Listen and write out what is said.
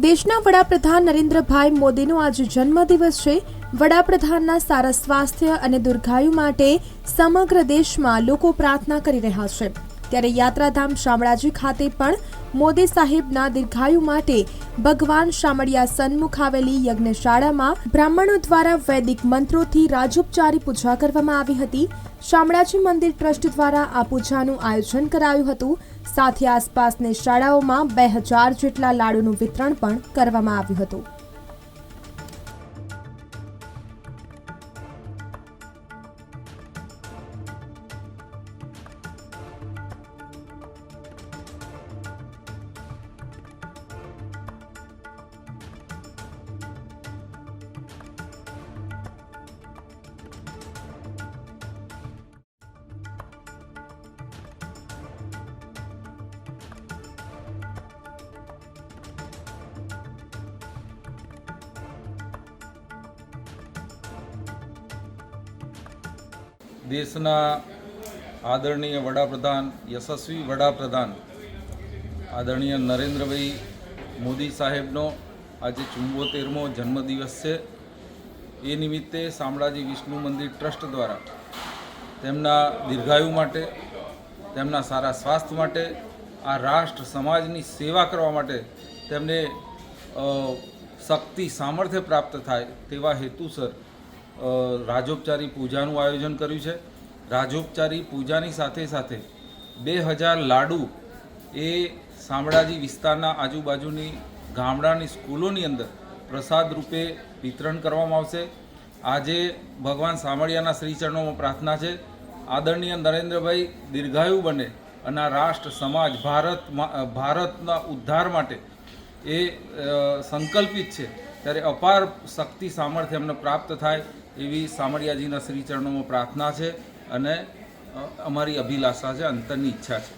દેશના વડાપ્રધાન નરેન્દ્રભાઈ મોદીનો આજે જન્મદિવસ છે. વડાપ્રધાનના સારા સ્વાસ્થ્ય અને દીર્ઘાયુ માટે સમગ્ર દેશમાં લોકો પ્રાર્થના કરી રહ્યા છે. ત્યારે યાત્રાધામ શામળાજી ખાતે પણ મોદી સાહેબના દીર્ઘાયુ માટે ભગવાન શામળિયા સન્મુખ આવેલી યજ્ઞશાળામાં બ્રાહ્મણો દ્વારા વૈદિક મંત્રોથી રાજોપચારી પૂજા કરવામાં આવી હતી. શામળાજી મંદિર ટ્રસ્ટ દ્વારા આ પૂજાનું આયોજન કરાયું હતું. સાથે આસપાસની શાળાઓમાં બે હજાર જેટલા લાડુનું વિતરણ પણ કરવામાં આવ્યું હતું. દેશના આદરણીય વડાપ્રધાન, યશસ્વી વડાપ્રધાન આદરણીય નરેન્દ્રભાઈ મોદી સાહેબનો આજે ચુંબોતેરમો જન્મદિવસ છે. એ નિમિત્તે શામળાજી વિષ્ણુ મંદિર ટ્રસ્ટ દ્વારા તેમના દીર્ઘાયુ માટે, તેમના સારા સ્વાસ્થ્ય માટે, આ રાષ્ટ્ર સમાજની સેવા કરવા માટે તેમને શક્તિ, સામર્થ્ય પ્રાપ્ત થાય તેવા હેતુસર રાજોપચારી પૂજાનું આયોજન કર્યું છે. રાજોપચારી પૂજાની સાથે સાથે બે હજાર લાડુ એ શામળાજી વિસ્તારના આજુબાજુની ગામડાની સ્કૂલોની અંદર પ્રસાદ રૂપે વિતરણ કરવામાં આવશે. આજે ભગવાન સામળિયાના શ્રીચરણોમાં પ્રાર્થના છે. આદરણીય નરેન્દ્રભાઈ દીર્ઘાયુ બને અને આ રાષ્ટ્ર સમાજ ભારત ભારતના ઉદ્ધાર માટે એ સંકલ્પિત છે. ત્યારે અપાર શક્તિ સામર્થ્ય એમને પ્રાપ્ત થાય એવી સામળિયાજીના શ્રીચરણોમાં પ્રાર્થના છે અને અમારી અભિલાષા છે, અંતરની ઈચ્છા છે.